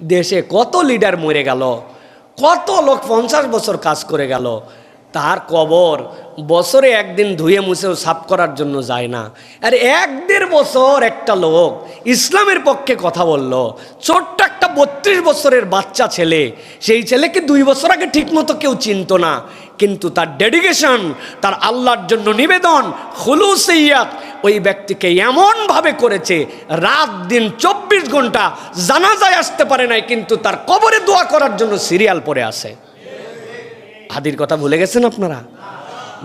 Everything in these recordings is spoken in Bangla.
দেশে কত লিডার মরে গেল, কত লোক পঞ্চাশ বছর কাজ করে গেল, তার কবর বছরে একদিন ধুয়ে মুছেও সাফ করার জন্য যায় না। আর এক দেড় বছর একটা লোক ইসলামের পক্ষে কথা বলল, ছোট্ট বত্রিশ বছরের বাচ্চা ছেলে, সেই ছেলেকে দুই বছর আগে ঠিকমতো কেউ চিনতো না। কিন্তু তার ডেডিকেশন তার আল্লাহর জন্য নিবেদন হুলুসইয়াত ওই ব্যক্তিকে এমনভাবে করেছে, রাত দিন চব্বিশ ঘণ্টা জানাজায় আসতে পারে নাই, কিন্তু তার কবরে দোয়া করার জন্য সিরিয়াল পরে আসে হাদির কথা ভুলে গেছেন আপনারা?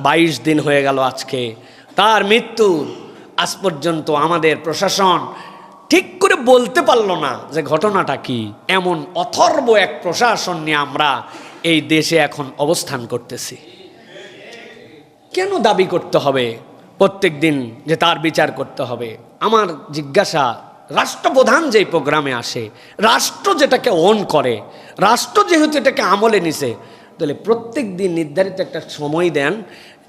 বাইশ দিন হয়ে গেল আজকে। তার মৃত্যু, আজ পর্যন্ত আমাদের প্রশাসন ঠিক করে বলতে পারল না যে ঘটনাটা কি। এমন অথর্ব এক প্রশাসন নিয়ে আমরা এই দেশে এখন অবস্থান করতেছি। কেন দাবি করতে হবে? প্রত্যেক দিন যে তার বিচার করতে হবে। আমার জিজ্ঞাসা, রাষ্ট্রপ্রধান যেই প্রোগ্রামে আসে, রাষ্ট্র যেটাকে ওন করে, রাষ্ট্র যেহেতু এটাকে আমলে নিছে তাহলে প্রত্যেক দিন নির্ধারিত একটা সময় দেন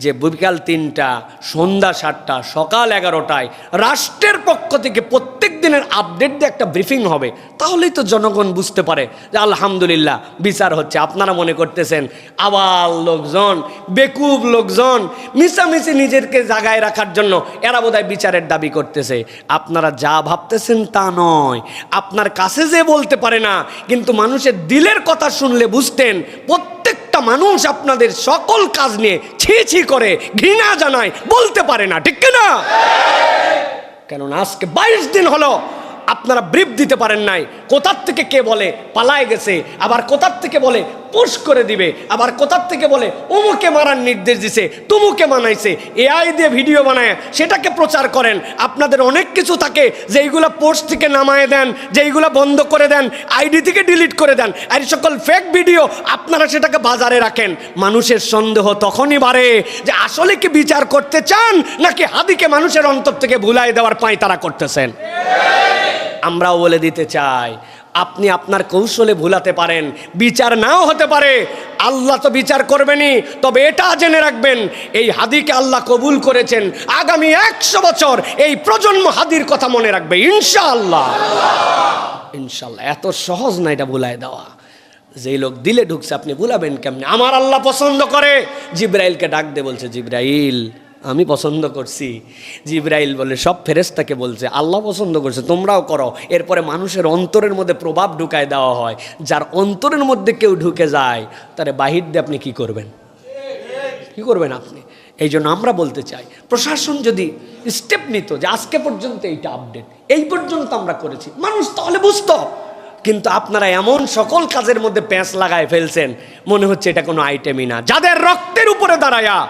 যে বিকাল তিনটা, সন্ধ্যা সাতটা, সকাল এগারোটায় রাষ্ট্রের পক্ষ থেকে প্রত্যেক দিনের আপডেট দিয়ে একটা ব্রিফিং হবে। তাহলেই তো জনগণ বুঝতে পারে যে আলহামদুলিল্লাহ বিচার হচ্ছে। আপনারা মনে করতেছেন আবার লোকজন, বেকুব লোকজন, মিশামিশি নিজেকে জাগায় রাখার জন্য এরা বোধহয় বিচারের দাবি করতেছে। আপনারা যা ভাবতেছেন তা নয়। আপনার কাছে যে বলতে পারে না, কিন্তু মানুষের দিলের কথা শুনলে বুঝতেন প্রত্যেকটা মানুষ আপনাদের সকল কাজ নিয়ে ছি ছি করে, ঘৃণা জানায়, বলতে পারে না, ঠিক না কেননা আজকে বাইশ দিন হলো আপনারা ব্রিফ দিতে পারেন নাই। কোথার থেকে কে বলে? পালায় গেছে। আবার কোথার থেকে বলে? পুশ করে দিবে। আবার কোথার থেকে বলে? অমুকে মারার নির্দেশ দিছে। তুমুকে মানাইছে। এআই দিয়ে ভিডিও বানায়। সেটাকে প্রচার করেন। আপনাদের অনেক কিছু থাকে যেইগুলো পোস্ট থেকে নামায় দেন, যেইগুলো বন্ধ করে দেন আইডি থেকে ডিলিট করে দেন। আর সকল ফেক ভিডিও আপনারা সেটাকে বাজারে রাখেন। মানুষের সন্দেহ তখনই বাড়ে যে আসলে কি বিচার করতে চান, নাকি হাদিকে মানুষের অন্তর থেকে ভুলাই দেওয়ার পায় তারা করতেছেন? আমরাও বলে দিতে চাই। আপনি আপনার কৌশলে ভুলাতে পারেন, বিচার নাও হতে পারে। আল্লাহ তো বিচার করবেনই, তবে এটা জেনে রাখবেন, এই হাদিকে আল্লাহ কবুল করেছেন আগামী একশো বছর এই প্রজন্ম হাদির কথা মনে রাখবে, ইনশাআল্লাহ। ইনশাল্লাহ এত সহজ না এটা ভুলায় দেওয়া। যেই লোক দিলে ঢুকছে, আপনি ভুলাবেন কেমনে? আমার আল্লাহ পছন্দ করে, জিব্রাইলকে ডাক দে বলছে, জিব্রাইল আমি পছন্দ করছি। জিব্রাইল বলে, সব ফেরেস্তাকে বলছে, আল্লাহ পছন্দ করছে, তোমরাও করো। এরপরে মানুষের অন্তরের মধ্যে প্রভাব ঢুকায় দেওয়া হয়। যার অন্তরের মধ্যে কেউ ঢুকে যায়, তারে বাহির দিয়ে আপনি কি করবেন? কি করবেন আপনি? এই জন্য আমরা বলতে চাই, প্রশাসন যদি স্টেপ নিত যে আজকে পর্যন্ত এইটা আপডেট এই পর্যন্ত আমরা করেছি, মানুষ তাহলে বুঝত। কিন্তু আপনারা এমন সকল কাজের মধ্যে প্যাঁচ লাগায় ফেলছেন, মনে হচ্ছে এটা কোনো আইটেমই না। যাদের রক্তের উপরে দাঁড়ায়া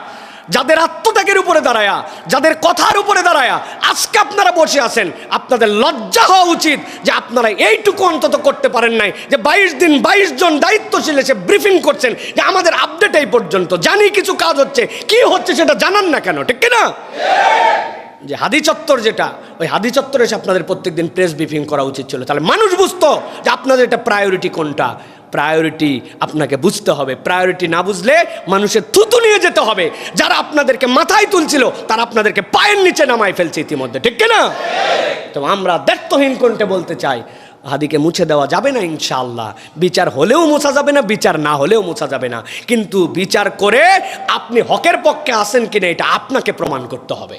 যাদের আত্মত্যাগের উপরে দাঁড়ায়া, যাদের কথার উপরে দাঁড়ায়া, আজকে আপনারা বসে আছেন, আপনাদের লজ্জা হওয়া উচিত যে আপনারা এইটুকু অন্তত করতে পারেন নাই, যে বাইশ দিন, বাইশ জন দায়িত্বশীল এসে ব্রিফিং করছেন যে আমাদের আপডেট এই পর্যন্ত, জানি কিছু কাজ হচ্ছে, কি হচ্ছে সেটা জানান না কেন, ঠিক না যে হাদি চত্বর যেটা, ওই হাদি চত্বরে এসে আপনাদের প্রত্যেকদিন প্রেস ব্রিফিং করা উচিত ছিল। তাহলে মানুষ বুঝতো যে আপনাদের এটা প্রায়োরিটি কোনটা। প্রায়োরিটি আপনাকে বুঝতে হবে। প্রায়োরিটি না বুঝলে মানুষের থুতু নিয়ে যেতে হবে। যারা আপনাদেরকে মাথায় তুলছিল, তারা আপনাদেরকে পায়ের নিচে নামায় ফেলছে ইতিমধ্যে। ঠিক না তো আমরা দায়িত্বহীন কোনটা বলতে চাই, হাদিকে মুছে দেওয়া যাবে না ইনশাআল্লাহ। বিচার হলেও মোছা যাবে না, বিচার না হলেও মোছা যাবে না। কিন্তু বিচার করে আপনি হকের পক্ষে আসেন কিনা, এটা আপনাকে প্রমাণ করতে হবে।